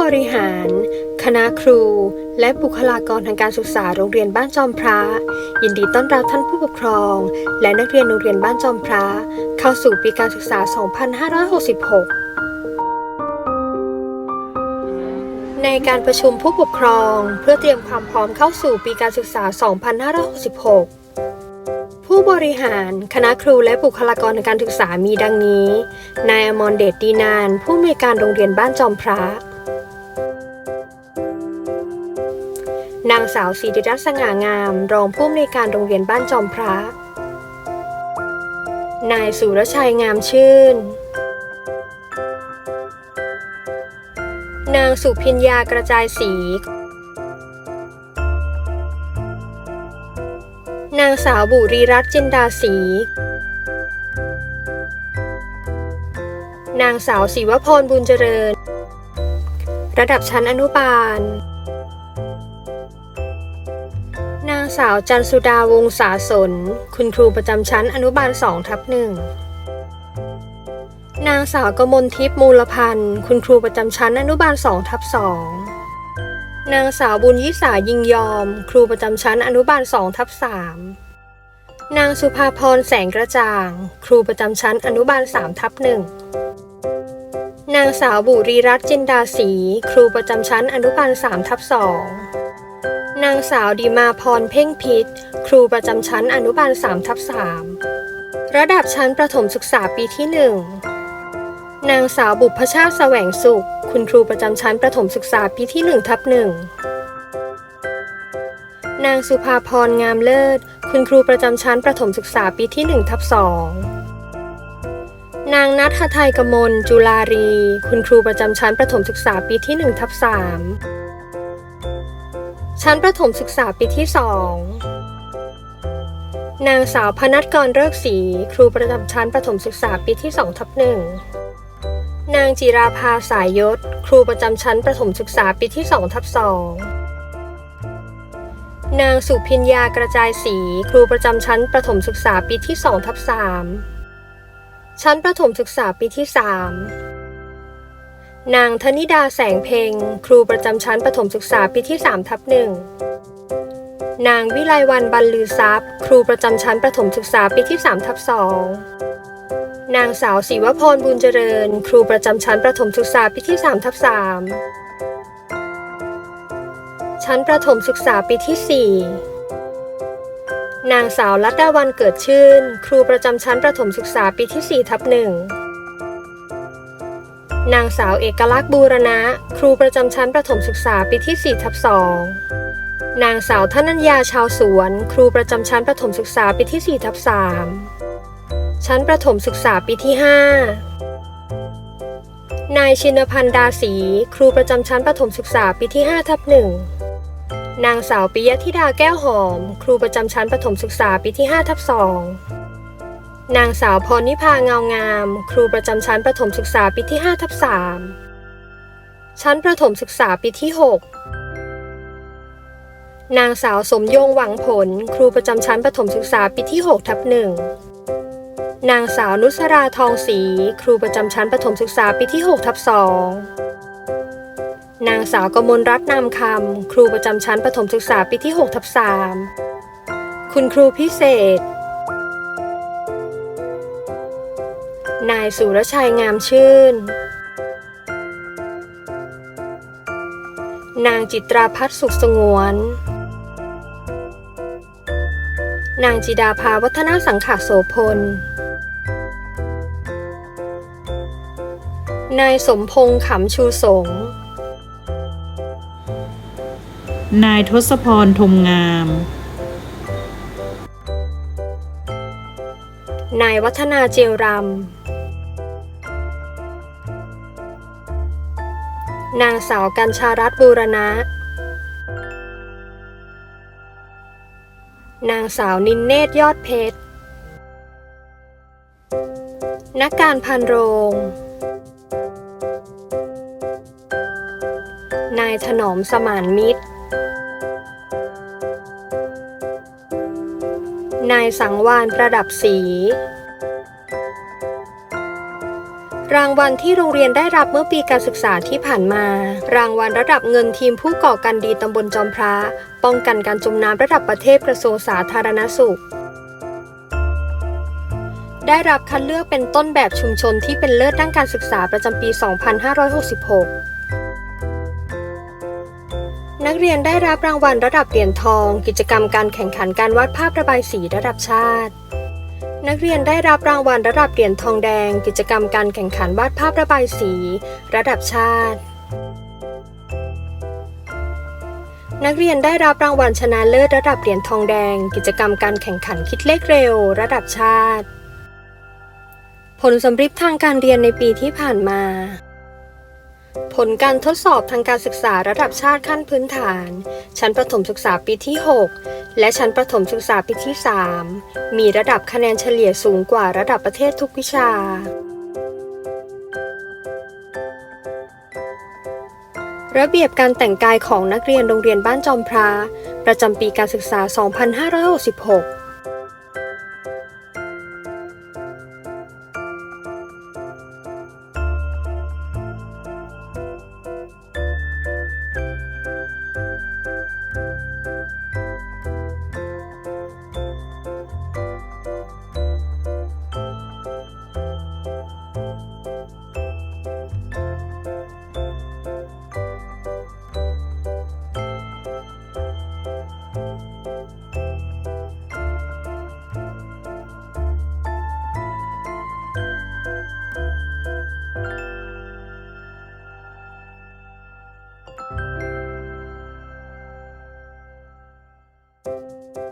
บริหาร คณะครู และบุคลากรทางการศึกษาโรงเรียนบ้านจอมพระ ยินดีต้อนรับท่านผู้ปกครอง และนักเรียนโรงเรียนบ้านจอมพระ เข้าสู่ปีการศึกษา 2566ในการประชุมผู้ปกครองเพื่อเตรียมความพร้อมเข้าสู่ปีการศึกษา 2566 ผู้บริหารคณะครูและบุคลากรทางการศึกษามีดังนี้ นายอมรเดชดีนาน ผู้อำนวยการโรงเรียนบ้านจอมพระ สาวศิริรัตน์สง่างาม รองผู้อำนวยการโรงเรียนบ้านจอมพระ นายสุรชัยงามชื่น นางสุพิญญากระจายสีนางสาวบุรีรัตน์จินดาศรีนางสาวศิวพรบุญเจริญ ระดับชั้นอนุบาล สาวจันสุดาวงศาสน คุณครูประจำชั้นอนุบาล2ทับหนึ่งนางสาวกมลทิพย์มูลพันธ์ คุณครูประจำชั้นอนุบาล2ทับ2นางสาวบุญยิสายิงยอม ครูประจำชั้นอนุบาล2ทับ3นางสุภาพรแสงกระจ่าง ครูประจำชั้นอนุบาล3ทับ1นางสาวบุรีรัตน์จินดาศรีครูประจำชั้นอนุบาล3ทับ2 นางสาวดีมาพรเพ่งพิษ ครูประจำชั้นอนุบาล3ทับ3ระดับชั้นประถมศึกษาปีที่ 1 นางสาวบุพชาติแสวงสุข คุณครูประจำชั้นประถมศึกษาปีที่1ทับ1นางสุภาพรงามเลิศ คุณครูประจำชั้นประถมศึกษาปีที่1ทับ2นางนัทไทยกมลจุลารี คุณครูประจำชั้นประถมศึกษาปีที่1ทับ3 ชั้นประถมศึกษาปีที่2นางสาวพนัทกรเลิกศรีครูประจำชั้นประถมศึกษาปีที่2ทับ1นางจิราภาสายยศ ครูประจำชั้นประถมศึกษาปีที่2ทับ2นางสุพิญญากระจายสีครูประจำชั้นประถมศึกษาปีที่2ทับ3ชั้นประถมศึกษาปีที่3 นางธนิดาแสงเพ็ง ครูประจำชั้นประถมศึกษาปีที่3ทับ1นางวิไลวันบรรลือทรัพย์ ครูประจำชั้นประถมศึกษาปีที่3ทับ2นางสาวศิวพรบุญเจริญ ครูประจำชั้นประถมศึกษาปีที่3ทับ3ชั้นประถมศึกษาปีที่ 4 นางสาวรัตดาวันเกิดชื่น ครูประจำชั้นประถมศึกษาปีที่4ทับ1น นางสาวเอกลักษณ์บูรณะ ครูประจำชั้นประถมศึกษาปีที่4ทับ2นางสาวธนัญญาชาวสวน ครูประจำชั้นประถมศึกษาปีที่4ทับ3ชั้นประถมศึกษาปีที่ 5 นายชินพันธ์ดาสี ครูประจำชั้นประถมศึกษาปีที่5ทับ1นางสาวปิยธิดาแก้วหอม ครูประจำชั้นประถมศึกษาปีที่5ทับ2 นางสาวพรนิพาเงางาม ครูประจำชั้นประถมศึกษาปีที่5ทับ3ชั้นประถมศึกษาปีที่ 6 นางสาวสมยงหวังผล ครูประจำชั้นประถมศึกษาปีที่6ทับ1นางสาวนุสราทองศรีครูประจำชั้นประถมศึกษาปีที่6ทับ2นางสาวกมลรัตน์นามคำ ครูประจำชั้นประถมศึกษาปีที่6ทับ3คุณครูพิเศษ นายสุรชัยงามชื่น นางจิตราพัฒน์สุขสงวน นางจิดาภาวัฒนาสังขะโสพล นายสมพงษ์ขำชูสงฆ์นายทศพรทมงาม นายวัฒนาเจียวรำ นางสาวกัญชารัตน์บูรณะ นางสาวนินเนตรยอดเพชร นักการพันโรง นายถนอมสมานมิตร นายสังวานประดับศรี รางวัลที่โรงเรียนได้รับเมื่อปีการศึกษาที่ผ่านมา รางวัลระดับเงินทีมผู้ก่อการดีตำบลจอมพระ ป้องกันการจมน้ำระดับประเทศกระทรวงสาธารณสุข ได้รับคัดเลือกเป็นต้นแบบชุมชนที่เป็นเลิศด้านการศึกษาประจำปี 2566นักเรียนได้รับรางวัลระดับเหรียญทอง กิจกรรมการแข่งขันการวาดภาพระบายสีระดับชาติ นักเรียนได้รับรางวัลระดับเหรียญทองแดง กิจกรรมการแข่งขันวาดภาพระบายสี ระดับชาติ นักเรียนได้รับรางวัลชนะเลิศระดับเหรียญทองแดง กิจกรรมการแข่งขันคิดเลขเร็ว ระดับชาติ ผลสำริดทางการเรียนในปีที่ผ่านมา ผลการทดสอบทางการศึกษาระดับชาติขั้นพื้นฐาน ชั้นประถมศึกษาปีที่ 6 และชั้นประถมศึกษาปีที่ 3 มีระดับคะแนนเฉลี่ยสูงกว่าระดับประเทศทุกวิชา ระเบียบการแต่งกายของนักเรียนโรงเรียนบ้านจอมพระประจำปีการศึกษา 2566 Música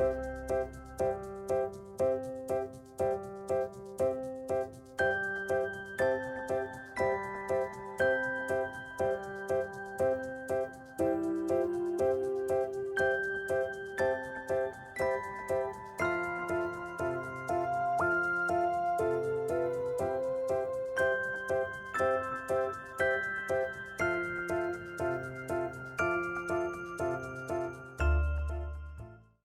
you